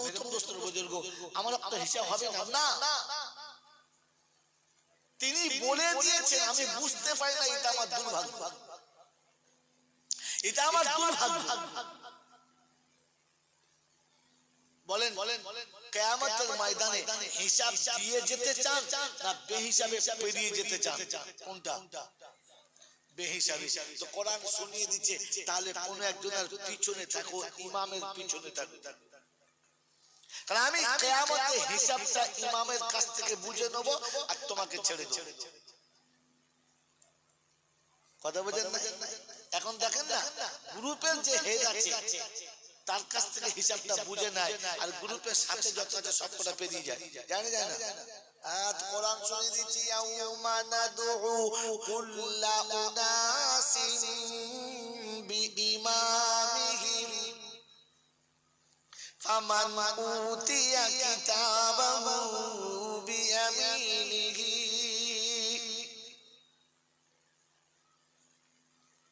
মহতম দোস্তর বুজুর্গ। আমার তো হিসাব হবে না। না। তিনি বলে দিয়েছেন আমি বুঝতে পারি না এটা আমার দুর্ভাগ্য। এটা আমার দুর্ভাগ্য। বলেন কেয়ামতের ময়দানে হিসাব দিয়ে যেতে চান না বেহিসাবে পেরিয়ে যেতে চান? কোনটা? বেহিসাবে। তো কোরআন শুনিয়ে দিচ্ছে তাহলে কোন একজনের পিছনে থাকো ইমামের পিছনে থাকো। কারণ আমি কেয়ামতে হিসাবটা ইমামের কাছ থেকে বুঝে নেব আর তোমাকে ছেড়ে দেব। কথা বোঝেন না এখন দেখেন না গ্রুপের যে হেড আছে তার কাছ থেকে হিসাবটা বুঝে নেয় আর গ্রুপের সাথে যত আছে সবকটা পেরিয়ে যায়। জানে যায় না আজ কোরআন শুনে দিচ্ছি ইয়াউমা নাদউ কুল্লা উনাসিন বিইমামিহিম ফামান উতিয়া কিতাবাহু বিয়ামিনিহি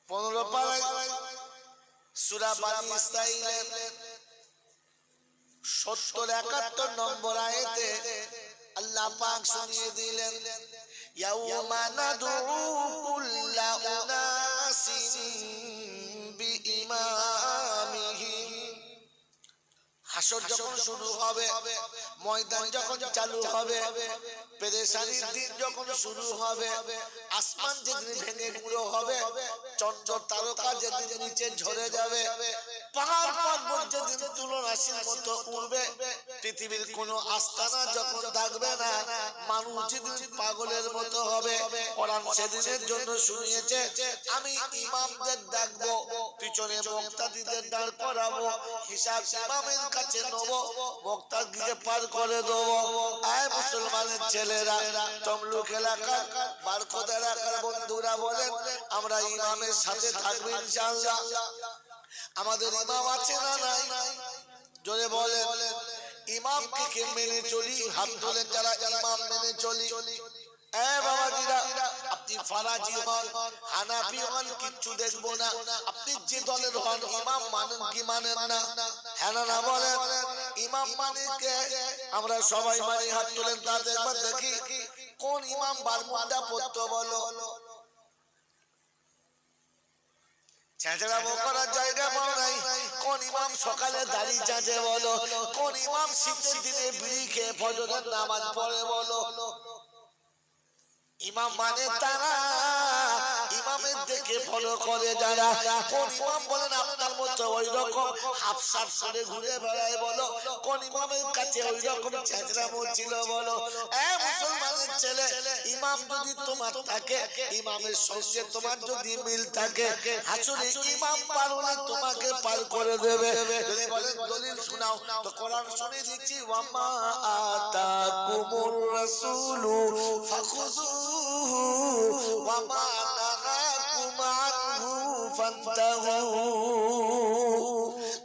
পনেরো পাড়ায় সুরা বানি ইসরাইলের সত্তর একাত্তর নম্বর আয়েতে আল্লাহ পাক শুনিয়ে দিলেন, ইয়াউমা নাদউ কুল্লা উনাসিন হাসর যখন শুরু হবে ময়দান যখন চালু হবে পেরেশানির দিন যখন শুরু হবে আসমান যেদিন ভেঙে গুঁড়ো হবে চন্দ্র তারকা যেদিন নিচে ঝরে যাবে পাহাড় পর্বত যেদিন মতো উঠবে পৃথিবীর কোনো আস্তানা যখন থাকবে না মানুষ যেদিন পাগলের মতো হবে কোরআন সেদিনের জন্য শুনিয়েছে আমি ইমামদের ডাকবো পিছনে মুক্তাদিদের দাঁড় করাবো হিসাব ইমামের কাছে মুক্তাদিকে পার করে আয় মুসলমানের ছেলেরা, তমলুক এলাকার বারকোদ এলাকার বন্ধুরা বলেন, আমরা ইমামের সাথে আমাদের ইমাম আছে না নাই? জোরে বলেন। ইমামকে কে মেনে চলি? হাত তোলেন যারা ইমাম মেনে চলি। আপনি ফারাজি কিচ্ছু দেখব না। আপনি যে দলের হন, ইমাম মানেন কি মানেন না? হ্যাঁ না না বলেন, ইমাম মানে কে আমরা সবাই মানে হাত তোলেন, তাদের একবার দেখি কোন ইমাম বারমুন্ডা পড়তো করার জায়গা নাই। কোন ইমাম সকালে দাড়ি চাঁচে বলো? কোন ইমাম শীতের দিনে বিড়ি নামাজ পড়ে বলো? ইমাম মানে তারা। ইমামের দেখে ফলো করে যারা। কোন ইমাম বলেন, আপনার মতো ওই রকম হাফ পরে ঘুরে বেড়ায় বলো। কোন ইমামের কাছে ওই রকম বলো। এ মুসলমানের ছেলে, ইমাম যদি তোমার থাকে, ইমামের সঙ্গে তোমার যদি মিল থাকে, আসলে ইমাম পারলে তোমাকে পার করে দেবে। যদি বলেন, দলিল শোনাও। তো কোরআন শুনে দিচ্ছি, ওয়ামা রাসূলু ফাখুযুহু, ওয়ামা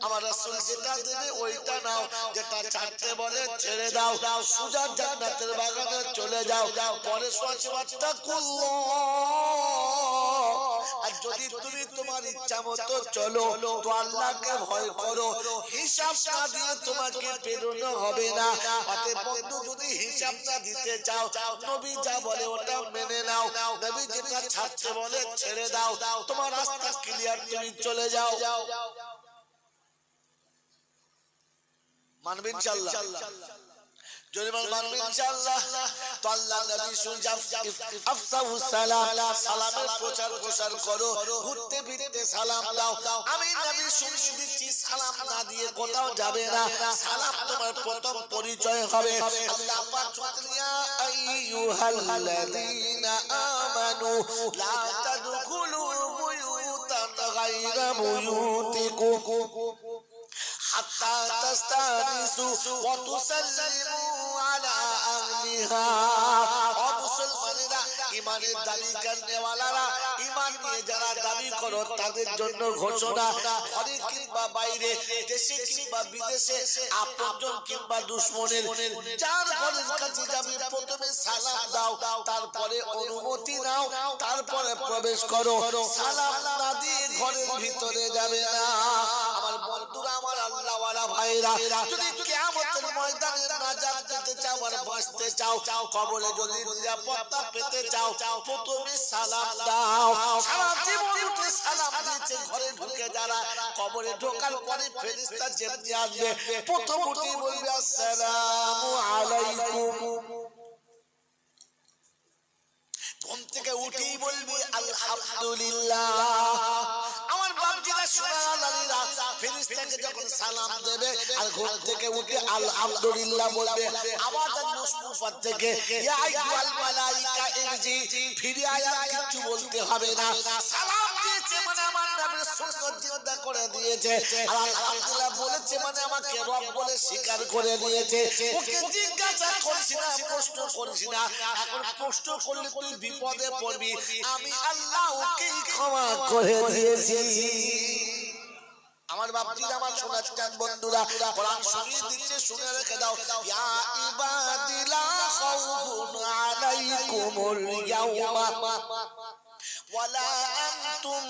আমার রাসূল যেটা দেবে ওইটা নাও, যেটা ছাড়তে বলে ছেড়ে দাও। সুজা জান্নাতের বাগানে চলে যাও। পরে আর যদি তুমি তোমার ইচ্ছা মতো চলো তো আল্লাহকে ভয় করো। হিসাব না দিয়ে তোমাকে পেরোনো হবে না। তাতে বন্ধু যদি হিসাব না দিতে চাও নবী যা বলে ওটা মেনে নাও। নবী যেটা ছাড়তে বলে ছেড়ে দাও। তোমার রাস্তা ক্লিয়ার তুমি চলে যাও। মানবে ইনশাআল্লাহ। যদি মানবে ইনশাআল্লাহ তো আল্লাহ নবী সুজাফ আফসাহু সালাম সালামের প্রচার প্রসার করো ঘুরতে ফিরতে সালাম দাও। আমি নবী শুনিয়ে দিচ্ছি সালাম না দিয়ে কোথাও যাবে না। সালাম তোমার প্রথম পরিচয় হবে। আল্লাহ পাক চুতলিয়া আইয়ুহাল্লাযীনা আমানু লা তাদখুলু বুয়ুতান গায়রা বুয়ুতিকুম। حتى تستانسوا وتسلموا على أهلها মুসলমানেরা ইমানের দাবি কান্নেওয়ালারা ইমান নিয়ে যারা দাবি করো তাদের জন্য ঘোষণা ঘরে কিংবা বাইরে দেশে কিংবা বিদেশে আপনজন কিংবা দুশ্মনের যার ঘরের কাছে যাবে প্রথমে সালাম দাও তারপরে অনুমতি নাও তারপরে প্রবেশ করো সালাম না দিয়ে ঘরের ভিতরে যাবে না আমার প্রথম উঠে বলবে আসসালামু আলাইকুম। ঘুম থেকে উঠেই বলবি আলহামদুলিল্লাহ। আমার বাপজিরা ফেরেশতাকে যখন সালাম দেবে আর ঘুম থেকে উঠে আলহামদুলিল্লাহ বলবে আবার তার মুসফুফাত থেকে, ইয়া আইয়ুহাল মালাইকা, ইরজি ফিরে আয়া কিছু বলতে হবে না। সালাম করে দিয়েছে। আলহামদুলিল্লাহ বলেছে মানে আমাকে রব বলে স্বীকার করে ওকে জিজ্ঞাসা না, প্রশ্ন না। এখন প্রশ্ন করলে তুই বিপদে পড়বি। আমি আল্লাহ ওকেই ক্ষমা করে দিয়েছি। আমার বাপজি, আমার শোনার চান বন্ধুরা, কোরআন দিচ্ছে, শুনে রেখে দাও। ইয়া ইবাদিলা খাউফুন আলাইকুমুল ইয়াউমা। ولا أنتم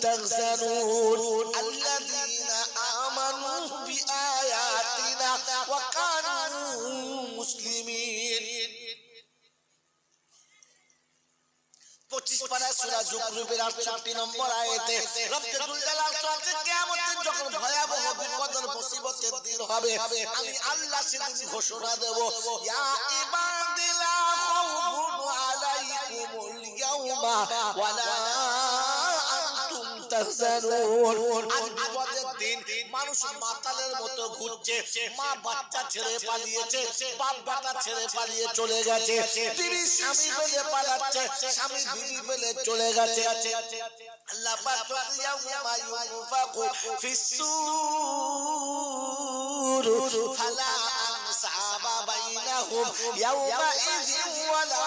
تغزنون الذين آمنوا بآياتنا وكانوا مسلمين পঁচিশ পারা সুরা জুকরুবের আটষট্টি নম্বর আয়েতে রব্বে দুল জালাল চলছে কিয়ামতের যখন ভয়াবহ বিপদের মুসিবতের দিন হবে আমি আল্লাহ সেদিন ঘোষণা দেব ইয়া ইবাদিলা তাহজানুন। আজ বিপদের দিন, মানুষ মাতালের মতো ঘুরছে। মা বাচ্চা ছেড়ে পালিয়েছে, বাপ বাটা ছেড়ে পালিয়ে চলে গেছে। বিবি স্বামী ফেলে পালাচ্ছে, স্বামী বিবি ফেলে চলে গেছে। আল্লাহ পাক ইয়াউমা ইউনফাকু ফিস-সূর, ফালা আনসাবা বাইনাহুম ইয়াউমা ইয়াউমাইযিন ওয়ালা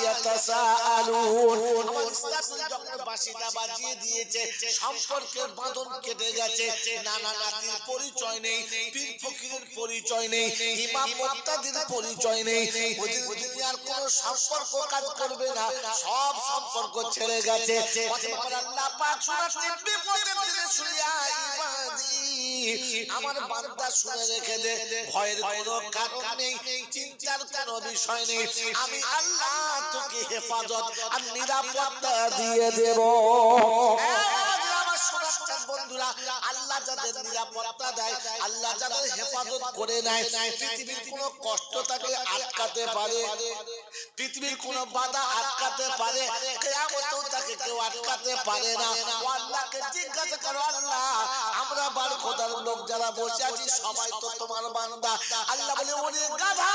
ইয়াতাসাআলুন আমার ইসলাম যখন বাঁশিটা বাজিয়ে দিয়েছে সম্পর্কের বাঁধন কেটে গেছে। নানা নাতির পরিচয় নেই পীর ফকিরের পরিচয় নেই ইমাম মুক্তাদির পরিচয় নেই। ওদের দুনিয়ার কোনো সম্পর্ক কাজ করবে না। সব সম্পর্ক ছেড়ে গেছে। আল্লাহ পাক শোনাতে বিপদের দিনে শুনিয়া ইবাদি আমার বান্দা শুনে রেখে দে। ভয়ের কোনো কারণ নেই, চিন্তার কোনো বিষয় নেই। আমি আল্লাহ তোকে হেফাজত আর নিরাপত্তা দিয়ে দেব। আল্লাহ যাদের নিরাপত্তা দেয়, আল্লাহ যাদের হেফাজত করে নেয়, পৃথিবীর কোনো কষ্ট তাকে আটকাতে পারে, পৃথিবীর কোন বাধা আটকাতে পারে তাকে কেউ আটকাতে পারে না। আল্লাহকে জিজ্ঞাসা করো, আল্লাহ, আমরা বার খোদার লোক যারা বসে আছি, সবাই তো তোমার বান্দা। আল্লাহ বলে গাধা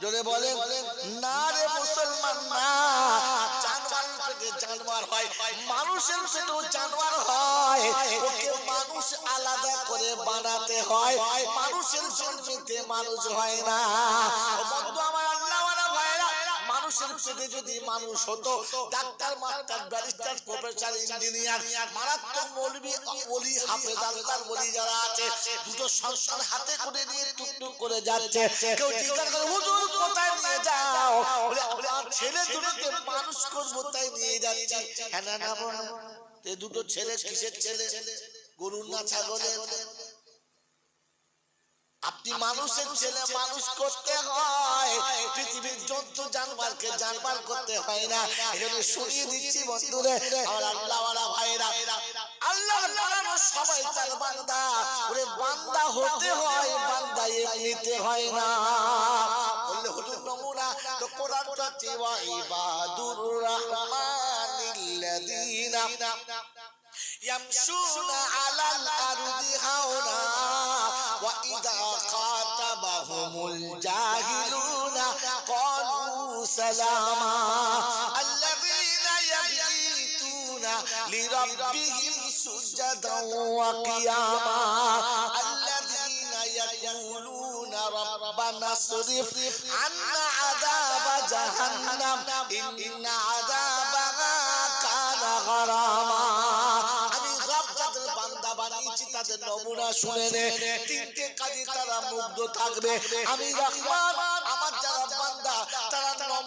জোরে বলেন, না রে মুসলমান, না জানোয়ার পেটে জানোয়ার হয়, মানুষের পেটেও জানোয়ার হয়, ওকে মানুষ আলাদা করে বানাতে হয়, মানুষের জন্মিতে মানুষ হয় না। বন্ধু আমার মানুষের পেটে যদি মানুষ হতো, doctor, master, barrister, professor, engineer, মারাত্মক মৌলবি ওলি হাফেজ আল্লাহর ওলি যারা আছে, দুটো সংসার হাতে করে নিয়ে টুকটুক করে যাচ্ছে। কেউ জিজ্ঞাসা করে, হুজুর, কোথায় নিয়ে যাও? ছেলে দুটোকে মানুষ করব, তাই নিয়ে যাচ্ছি। হ্যাঁ না না বলো। দুটো ছেলে কিসের ছেলে? গরুর না ছাগলের? আপনি মানুষের ছেলে, মানুষ করতে হয়। পৃথিবীর যত জানবারকে জানবার করতে হয় না এখানে শুনিয়ে দিচ্ছি বন্ধুরে, আমার আল্লাহওয়ালা ভাইরা আল্লাহ বানানো সবাই তার বান্দা। ওরে বান্দা হতে হয়, বান্দা এমনিতে হয় না। বললে, হুজুর নমুনা, তো কোরআনটা চেওয়া ইবাদুর রহমানিল্লাযিনা ইয়ামশুনা يمشون على الأرض هونا وإذا কাতাবাহুমুল الجاهلون قالوا سلاما الذين يبيتون لربهم سجدا وقياما الذين يكون রব্বানা শরীফ আন্না আযাবা জাহান্নাম ইন্না আযাবাহা কানা গারামা আমি রব যাদের বান্দা বানিয়েছি তাদের নমুনা শুনে নে তিনটে কাজে তারা মুগ্ধ থাকবে আমি রহমান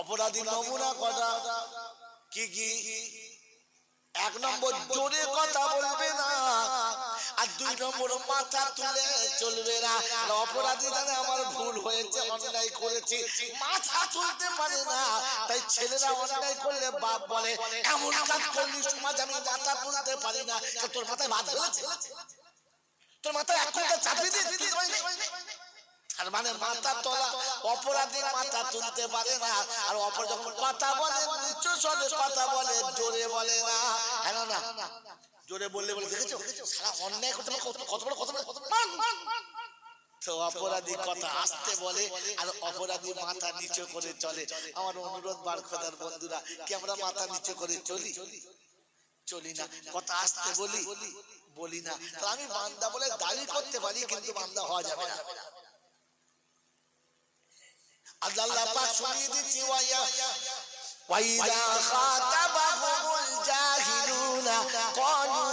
অপরাধীর নমুনা কটা? কি কি? এক নম্বর জোরে কথা বলবে না, আর দুই নম্বর মাথা তুলে চলবে না। অপরাধী জানে আমার ভুল হয়েছে, অন্যায় করেছি। মাথা তুলতে পারে না, তাই ছেলেরা অন্যায় করলে বাপ বলে, এমন কাজ করলি সমাজ, আমি মাথা তুলতে পারি না। তোর মাথায় হয়েছে তোর মাথায় এক ঘণ্টা চাপিয়ে দিয়ে তার মানে মাথা তোলা অপরাধী মাথা তুলতে পারে না। আর অপর যখন কথা বলে, নিচু স্বরে কথা বলে, জোরে বলে না। হ্যাঁ না জোরে বললে বলে, দেখেছ? সারা অন্যায় করতে কত বড় কত। তো অপরাধী কথা আসতে বলে, আর অপরাধী মাথা নিচু করে চলে। আমার অনুরোধ বার খোদার বন্ধুরা, কি আমরা মাথা নিচু করে চলি? চলি না। কথা আসতে বলি বলি না। তো আমি বান্দা বলে দাবি করতে পারি, কিন্তু বান্দা হওয়া যাবে না। আল্লাহ পাক শুনিয়ে দিচ্ছি ওয়াইয়া ওয়াইদা খাতাবাহুমুল জাহিলুনা ক্বালু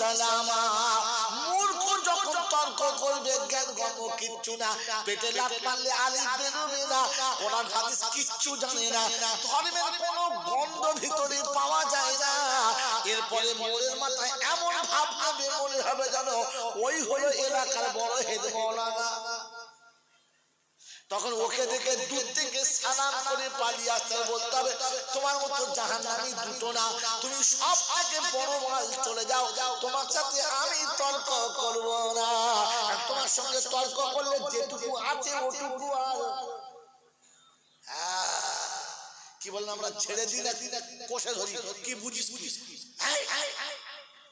সালামা মূর্খ যখন তর্ক করবে জ্ঞান গম কিচ্ছু না পেটে লাত মারলে আলিফ বেরোবে না কোরআন হাদিস কিচ্ছু জানে না ধর্মের কোনো গন্ধ ভিতরে পাওয়া যায় না। এরপরে মোড়ের মাথায় এমন ভাব নেবে মনে হবে জানো ওই হলো এলাকার বড় হেদ মৌলানা। তখন ওকে দেখে দূর থেকে সালাম করে পালিয়ে আসতে হবে, বলতে হবে তোমার মতো জাহান নামি দুটো না তুমি সব থেকে বড় মাল চলে যাও তোমার সাথে আমি তর্ক করব না তোমার সঙ্গে তর্ক করলে যেটুকু আছে ওটুকু আর কি বললাম আমরা ছেড়ে দিই না কষে ধরি কি বুঝিস বুঝিস।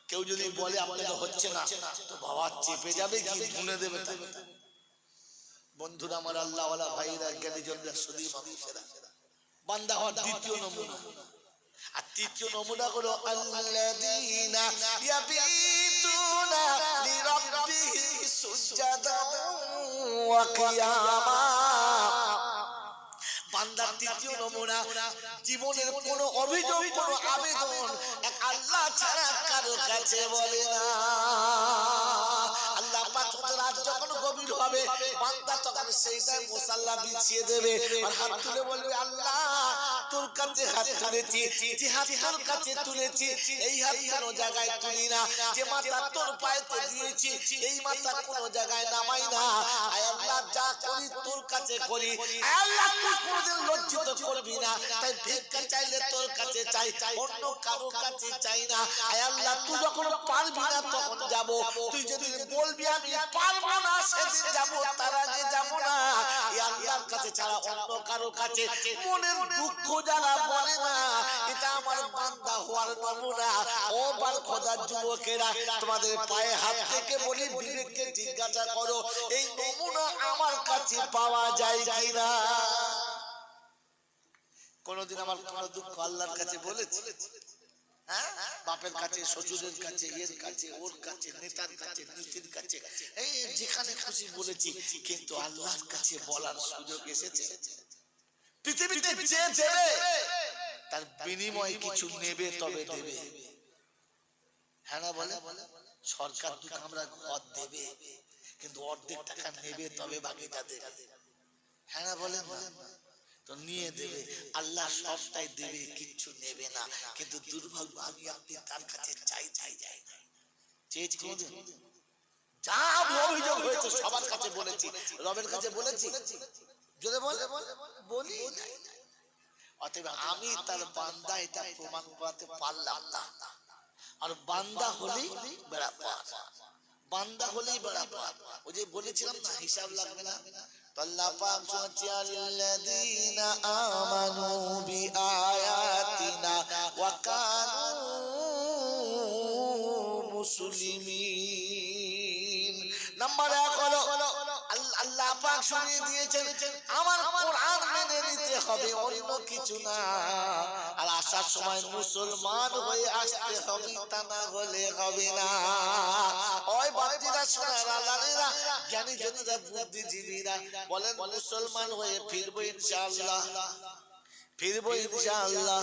কেউ যদি বলে আপনাকে হচ্ছে না তো বাবা চেপে যাবে কি? ভুলে দেবে তাই বন্ধুরা আমার আল্লাহওয়ালা ভাইরা মানুষেরা বান্দা হওয়ার দ্বিতীয় নমুনা। তৃতীয় নমুনা বান্দার তৃতীয় নমুনা, জীবনের কোনো অভিযোগ, কোনো আবেদন এক আল্লাহ ছাড়া কারও কাছে বলে না। গভীর হবে। বান্দা তখন মুসাল্লা বিছিয়ে দেবে আর হাত তুলে বলবে আল্লাহ তোর কাছে হাত তুলেছি যে হাত তোর কাছে তুলেছি এই হাত কোনো জায়গায় তুলি না যে মাথা তোর পায়েতে দিয়েছি এই মাথা কোনো জায়গায় নামাই না আয় আল্লাহ যা করি তোর কাছে করি আয় আল্লাহ তুই কোনোদিন লজ্জিত করবি না তাই ভিক্ষা চাইলে তোর কাছে চাই অন্য কারও কাছে চাই না আয় আল্লাহ তুই যখন পারবি না তখন যাব তুই যদি বলবি আমি পারব না সেদিন যাব তার আগে যাব না এই আল্লাহর কাছে ছাড়া অন্য কারও কাছে মনের দুঃখ যারা বলে না, এটা আমার বান্দা হওয়ার নমুনা। ও বার খোদার যুবকেরা, তোমাদের পায়ে হাত থেকে বলি, বিবেককে জিজ্ঞাসা করো, এই নমুনা আমার কাছে পাওয়া যায় কিনা? কোনদিন আমার কোনো দুঃখ আল্লাহর কাছে বলেছি? হ্যাঁ? বাপের কাছে, শ্বশুরের কাছে এর কাছে, ওর কাছে, নেতার কাছে, নীতির কাছে, এই যেখানে খুশি বলেছি, কিন্তু আল্লাহর কাছে বলার সুযোগ এসেছে। পৃথিবীতে যে দেবে তার বিনিময়ে কিছু নেবে তবে দেবে। হ্যাঁ না বলে? সরকার দু কামরা ঘর দেবে। কিন্তু অর্ধেক টাকা নেবে তবে বাকিটা দেবে। হ্যাঁ না বলেন না তো নিয়ে দেবে। আল্লাহ সবটাই দেবে কিচ্ছু নেবে না। কিন্তু দুর্ভাগ্য আমি আপনি তার কাছে চাই চাই যাই না। চেয়েছি কোনদিন? যা অভিযোগ হয়েছে সবার কাছে বলেছি। রবের কাছে বলেছি। যদি বলে বলি অতএব আমি তার বান্দা এটা প্রমাণ করাতে পারলাম না। আর বান্দা হলেই বেড়া পার বান্দা হলেই বড় পাপ ওই যে বলেছিলাম না হিসাব লাগবে না। আল্লাহ পাক আমানু বিআয়াতিনা ওয়া কানু মুসলিমিন। নাম্বার এক হলো আল্লাহ পাক শুনিয়ে দিয়েছেন, আমার কোরআন মেনে নিতে হবে, অন্য কিছু না। আর আসার সময় মুসলমান হয়ে আসতে হবে, তা না হলে হবে না। ওই জ্ঞানী বুদ্ধিজীবীরা বলেন, মুসলমান হয়ে ফিরবো ইনশাআল্লাহ ফিরবো ইনশাআল্লাহ।